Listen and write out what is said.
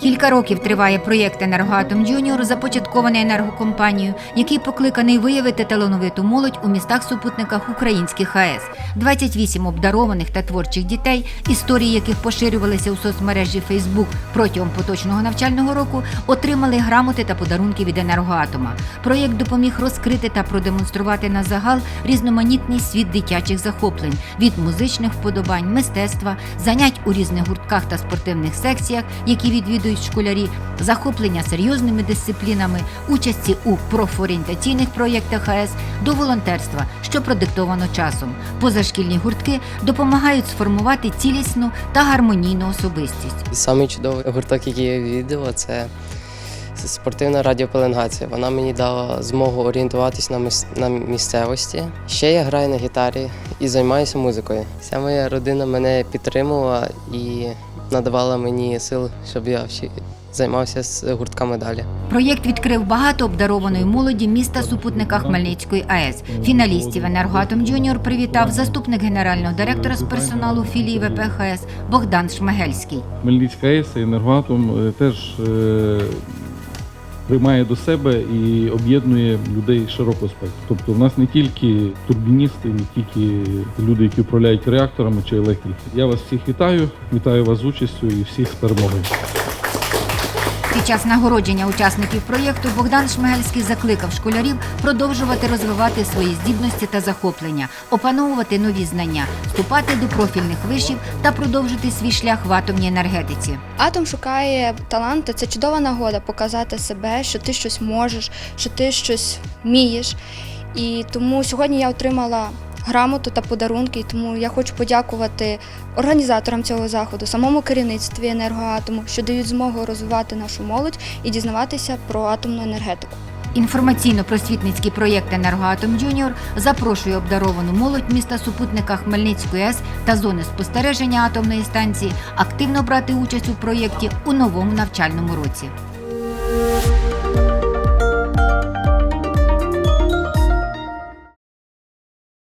Кілька років триває проєкт Енергоатом Джуніор, започаткований енергокомпанією, який покликаний виявити талановиту молодь у містах-супутниках українських АЕС. 28 обдарованих та творчих дітей, історії яких поширювалися у соцмережі Фейсбук протягом поточного навчального року, отримали грамоти та подарунки від енергоатома. Проєкт допоміг розкрити та продемонструвати на загал різноманітний світ дитячих захоплень від музичних вподобань, мистецтва, занять у різних гуртках та спортивних секціях, які відвідують школярі, захоплення серйозними дисциплінами, участі у профорієнтаційних проєктах АЕС до волонтерства, що продиктовано часом. Позашкільні гуртки допомагають сформувати цілісну та гармонійну особистість. Самий чудовий гурток, який я відвідував, це спортивна радіопеленгація. Вона мені дала змогу орієнтуватись на місцевості. Ще я граю на гітарі і займаюся музикою. Вся моя родина мене підтримувала і надавала мені сил, щоб я ще займався з гуртками далі. Проєкт відкрив багато обдарованої молоді міста супутника Хмельницької АЕС. Фіналістів енергоатом Джуніор привітав заступник генерального директора з персоналу філії ВПХС Богдан Шмигельський. Хмельницька АЕС і енергоатом е, теж е, приймає до себе і об'єднує людей широкого спектру. Тобто в нас не тільки турбіністи, не тільки люди, які управляють реакторами чи електрики. Я вас всіх вітаю, вітаю вас з участю і всіх з перемогою. Під час нагородження учасників проєкту Богдан Шмигельський закликав школярів продовжувати розвивати свої здібності та захоплення, опановувати нові знання, вступати до профільних вишів та продовжити свій шлях в атомній енергетиці. Атом шукає таланти. Це чудова нагода показати себе, що ти щось можеш, що ти щось вмієш. І тому сьогодні я отримала грамоту та подарунки. Тому я хочу подякувати організаторам цього заходу, самому керівництві енергоатому, що дають змогу розвивати нашу молодь і дізнаватися про атомну енергетику. Інформаційно-просвітницький проєкт Енергоатом Джуніор запрошує обдаровану молодь міста супутника Хмельницької АЕС та зони спостереження атомної станції активно брати участь у проєкті у новому навчальному році.